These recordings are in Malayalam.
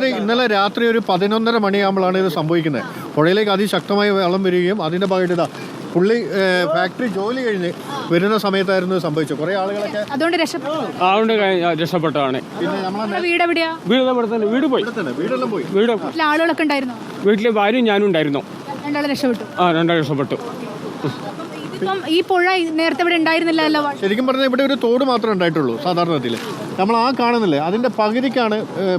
അതായത് ഇന്നലെ രാത്രി ഒരു പതിനൊന്നര മണിയാകുമ്പോഴാണ് ഇത് സംഭവിക്കുന്നത്. പുഴയിലേക്ക് അതിശക്തമായി വെള്ളം വരികയും അതിന്റെ ഭാഗമായിട്ട് ഇതാ പുള്ളി ഫാക്ടറി ജോലി കഴിഞ്ഞ് വരുന്ന സമയത്തായിരുന്നു സംഭവിച്ചത്. കുറെ ആളുകളൊക്കെ അതുകൊണ്ട് രക്ഷപ്പെട്ടു. അതുകൊണ്ട് രക്ഷപ്പെട്ടതാണ്. പിന്നെ വീട് എവിടെയാ? വീട് ഇവിടെ തന്നെ? വീട് പോയി. വീടെല്ലാം പോയി. വീട് ആളുകളൊക്കെ ഉണ്ടായിരുന്നു? വീട്ടിലെ ഭാര്യയും ഞാനും ഉണ്ടായിരുന്നു. രണ്ടാളും രക്ഷപ്പെട്ടു. ആ രണ്ടാം രക്ഷപ്പെട്ടു. ഇതിപ്പം ഈ പുഴ നേരത്തെ ഇവിടെ ഉണ്ടായിരുന്നില്ലല്ലോ ശരിക്കും പറഞ്ഞാൽ ഇവിടെ ഒരു തോട് മാത്രമേ ഉണ്ടായിട്ടുള്ളൂ സാധാരണത്തിൽ നമ്മൾ ആ കാണുന്നില്ലേ? അതിന്റെ പകുതിക്കാണ്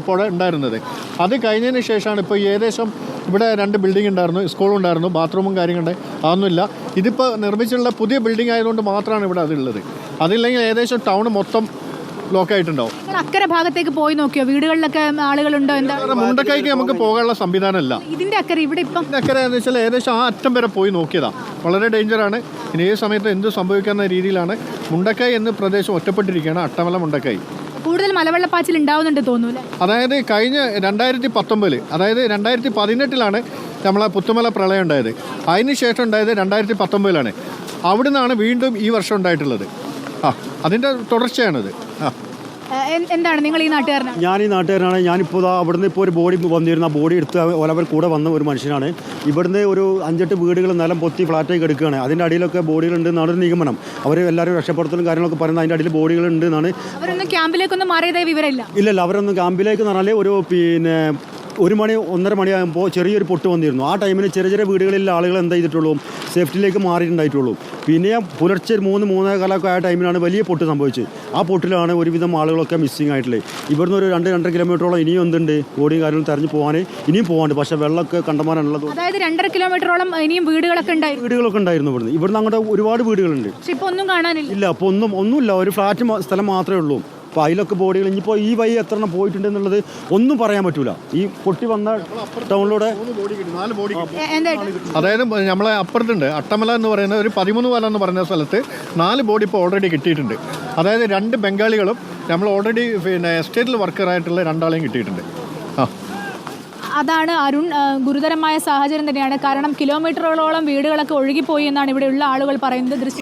പുഴ ഉണ്ടായിരുന്നത്. അത് കഴിഞ്ഞതിന് ശേഷമാണ് ഇപ്പോൾ ഏകദേശം ഇവിടെ രണ്ട് ബിൽഡിംഗ് ഉണ്ടായിരുന്നു സ്കൂളും ഉണ്ടായിരുന്നു ബാത്റൂമും കാര്യങ്ങളുണ്ട്. അതൊന്നുമില്ല. ഇതിപ്പോൾ നിർമ്മിച്ചിട്ടുള്ള പുതിയ ബിൽഡിംഗ് ആയതുകൊണ്ട് മാത്രമാണ് ഇവിടെ അതുള്ളത്. അതില്ലെങ്കിൽ ഏകദേശം ടൗൺ മൊത്തം ലോക്കായിട്ടുണ്ടാവും ആയിട്ടുണ്ടാവും. അക്കരെ ഭാഗത്തേക്ക് പോയി നോക്കിയോ? വീടുകളിലൊക്കെ ആളുകളുണ്ടോ? എന്താ? മുണ്ടക്കൈക്ക് നമുക്ക് പോകാനുള്ള സംവിധാനമല്ല ഇതിന്റെ അക്കരെ ഇവിടെ ഇപ്പം അക്കരെ ഏകദേശം ആ അറ്റം വരെ പോയി നോക്കിയതാ. വളരെ ഡേഞ്ചറാണ് ഇനി ഏത് സമയത്ത് എന്ത് സംഭവിക്കുന്ന രീതിയിലാണ് മുണ്ടക്കൈ എന്ന പ്രദേശം ഒറ്റപ്പെട്ടിരിക്കുകയാണ് അട്ടമല മുണ്ടക്കൈ. കൂടുതൽ മലവെള്ളപ്പാച്ചിൽ ഉണ്ടാവുന്നുണ്ട് തോന്നുന്നു അതായത് കഴിഞ്ഞ രണ്ടായിരത്തി പത്തൊമ്പതിൽ അതായത് രണ്ടായിരത്തി പതിനെട്ടിലാണ് നമ്മളെ പുത്തുമല പ്രളയം ഉണ്ടായത്. അതിന് ശേഷം ഉണ്ടായത് രണ്ടായിരത്തി പത്തൊമ്പതിലാണ് അവിടുന്നാണ് വീണ്ടും ഈ വർഷം ഉണ്ടായിട്ടുള്ളത്. ആ അതിന്റെ തുടർച്ചയാണത്. ആ. എന്താണ് നിങ്ങൾ ഈ നാട്ടുകാരനാണ് ഞാൻ ഈ നാട്ടുകാരനാണ് ഞാനിപ്പോൾ അവിടുന്ന് ഇപ്പോൾ ഒരു ബോഡി വന്നിരുന്ന. ആ ബോഡി എടുത്ത് ഒലവർ കൂടെ വന്ന ഒരു മനുഷ്യനാണ്. ഇവിടുന്ന് ഒരു അഞ്ചെട്ട് വീടുകൾ നിലം പൊത്തി ഫ്ലാറ്റായി കിടക്കുകയാണ് അതിന്റെ അടിയിലൊക്കെ ബോഡികളുണ്ട് എന്നാണ് ഒരു നിഗമനം. അവർ എല്ലാവരും രക്ഷപ്പെടുത്തലും കാര്യങ്ങളൊക്കെ പറയുന്നത് അതിന്റെ അടിയിൽ ബോഡികളുണ്ട് എന്നാണ്. അവരൊന്നും ക്യാമ്പിലേക്കൊന്നും മാറിയതായി വിവരമില്ല. ഇല്ലല്ല അവരൊന്നും ക്യാമ്പിലേക്ക് എന്ന് പറഞ്ഞാൽ ഒരു പിന്നെ ഒരു മണി ഒന്നര മണിയാകുമ്പോൾ ചെറിയൊരു പൊട്ട് വന്നിരുന്നു. ആ ടൈമിൽ ചെറിയ ചെറിയ വീടുകളിലെ ആളുകൾ എന്താ ചെയ്തിട്ടുള്ളൂ? സേഫ്റ്റിയിലേക്ക് മാറിയിട്ടുണ്ടായിട്ടുള്ളൂ. പിന്നെ പുലർച്ചെ മൂന്ന് മൂന്നേ കാലമൊക്കെ ആയ ടൈമിലാണ് വലിയ പൊട്ട് സംഭവിച്ചത്. ആ പൊട്ടിലാണ് ഒരുവിധം ആളുകളൊക്കെ മിസ്സിങ് ആയിട്ടുള്ളത്. ഇവിടുന്ന് ഒരു രണ്ട് രണ്ടര കിലോമീറ്ററോളം ഇനിയും എന്തുണ്ട്? ഓടിയും കാര്യങ്ങളും തെരഞ്ഞു പോകാൻ ഇനിയും പോകാണ്ട് പക്ഷേ വെള്ളമൊക്കെ കണ്ടമാനുള്ളത് അതായത് രണ്ടര കിലോമീറ്ററോളം ഇനിയും വീടുകളൊക്കെ ഉണ്ടായിരുന്നു വീടുകളൊക്കെ ഉണ്ടായിരുന്നു ഇവിടുന്ന്. ഇവിടുന്ന് അങ്ങോട്ട് ഒരുപാട് വീടുകളുണ്ട്. ഇപ്പൊ ഒന്നും കാണാനില്ല. ഇല്ല അപ്പോൾ ഒന്നും ഒന്നുമില്ല. ഒരു ഫ്ലാറ്റ് സ്ഥലം മാത്രമേ ഉള്ളൂ. അപ്പോൾ അതിലൊക്കെ ബോഡികൾ ഇനിയിപ്പോൾ ഈ വഴി എത്ര എണ്ണം പോയിട്ടുണ്ട് എന്നുള്ളത് ഒന്നും പറയാൻ പറ്റൂല. ഈ പൊട്ടി വന്ന ടൗണിലൂടെ അതായത് നമ്മളെ അപ്പുറത്തുണ്ട്. അട്ടമല എന്ന് പറയുന്ന ഒരു പതിമൂന്ന് വല എന്ന് പറയുന്ന സ്ഥലത്ത് നാല് ബോഡി ഇപ്പോൾ ഓൾറെഡി കിട്ടിയിട്ടുണ്ട്. അതായത് രണ്ട് ബംഗാളികളും നമ്മൾ ഓൾറെഡി പിന്നെ എസ്റ്റേറ്റിൽ വർക്കറായിട്ടുള്ള രണ്ടാളെയും കിട്ടിയിട്ടുണ്ട്. ആ. അതാണ് അരുൺ ഗുരുതരമായ സാഹചര്യം തന്നെയാണ്. കാരണം കിലോമീറ്ററുകളോളം വീടുകളൊക്കെ ഒഴുകിപ്പോയി എന്നാണ് ഇവിടെയുള്ള ആളുകൾ പറയുന്നത്. ദൃശ്യം